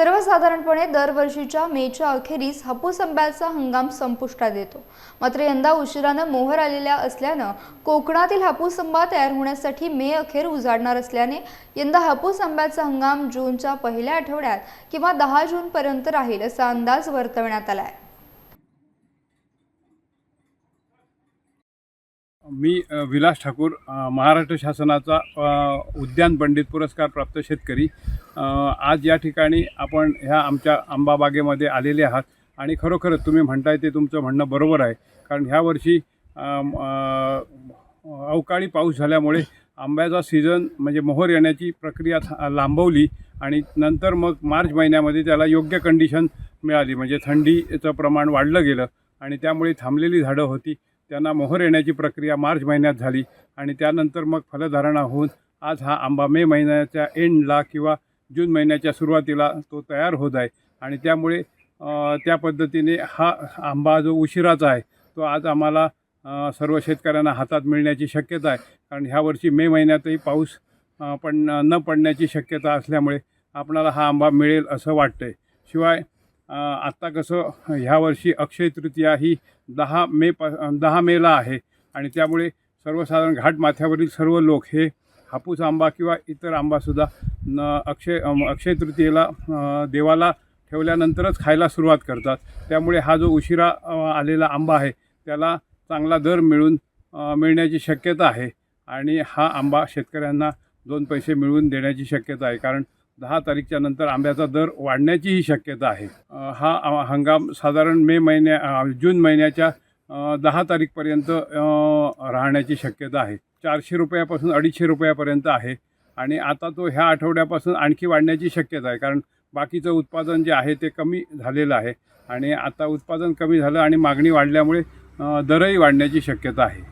सर्वसाधारणपणे दरवर्षीच्या मेच्या अखेरीस हापूस आंब्याचा हंगाम संपुष्टात येतो. मात्र यंदा उशिरानं मोहर आलेल्या असल्यानं कोकणातील हापूस आंबा तयार होण्यासाठी मे अखेर उजाडणार असल्याने यंदा हापूस आंब्याचा हंगाम जूनच्या पहिल्या आठवड्यात किंवा दहा जूनपर्यंत राहील असा अंदाज वर्तवण्यात आला आहे मी विलास ठाकूर महाराष्ट्र शासनाचा उद्यान पंडित पुरस्कार प्राप्त शेतकरी. आज या ठिकाणी आपण ह्या आमच्या आंबा बागेमध्ये आलेले आहात आणि खरोखरच तुम्ही म्हणताय ते तुमचं म्हणणं बरोबर आहे. कारण ह्या वर्षी अवकाळी पाऊस झाल्यामुळे आंब्याचा सीझन म्हणजे मोहर येण्याची प्रक्रिया था- लांबवली आणि नंतर मग मार्च महिन्यामध्ये त्याला योग्य कंडिशन मिळाली. म्हणजे थंडीचं प्रमाण वाढलं गेलं आणि त्यामुळे थांबलेली झाडं होती. त्यांना मोहर येण्याची प्रक्रिया मार्च महिन्यात झाली आणि त्यानंतर मग फलधारणा होऊन आज हा आंबा मे महिन्याच्या एंडला किंवा जून महिन्याच्या सुरुवातीला तो तयार होत आहे. आणि त्यामुळे त्या पद्धतीने हा आंबा जो उशिराचा आहे तो आज आम्हाला सर्व शेतकऱ्यांना हातात मिळण्याची शक्यता आहे. कारण ह्यावर्षी मे महिन्यातही पाऊस पण न पडण्याची शक्यता असल्यामुळे आपणाला हा आंबा मिळेल असं वाटतं आहे शिवाय आत्ता कसं ह्या वर्षी अक्षय तृतीया ही दहा मे प दहा मेला आहे. आणि त्यामुळे सर्वसाधारण घाटमाथ्यावरील सर्व लोक हे हापूस आंबा किंवा इतर आंबासुद्धा न अक्षय अक्षय तृतीयेला देवाला ठेवल्यानंतरच खायला सुरुवात करतात. त्यामुळे हा जो उशिरा आलेला आंबा आहे त्याला चांगला दर मिळून मिळण्याची शक्यता आहे. आणि हा आंबा शेतकऱ्यांना दोन पैसे मिळवून देण्याची शक्यता आहे. कारण दहा तारीखच्या नंतर आंब्याचा दर वाढण्याचीही शक्यता आहे. हा हंगाम साधारण मे महिन्या जून महिन्याच्या दहा तारीखपर्यंत राहण्याची शक्यता आहे. चारशे रुपयापासून अडीचशे रुपयापर्यंत आहे आणि आता तो ह्या आठवड्यापासून आणखी वाढण्याची शक्यता आहे. कारण बाकीचं उत्पादन जे आहे ते कमी झालेलं आहे आणि आता उत्पादन कमी झालं आणि मागणी वाढल्यामुळे दरही वाढण्याची शक्यता आहे.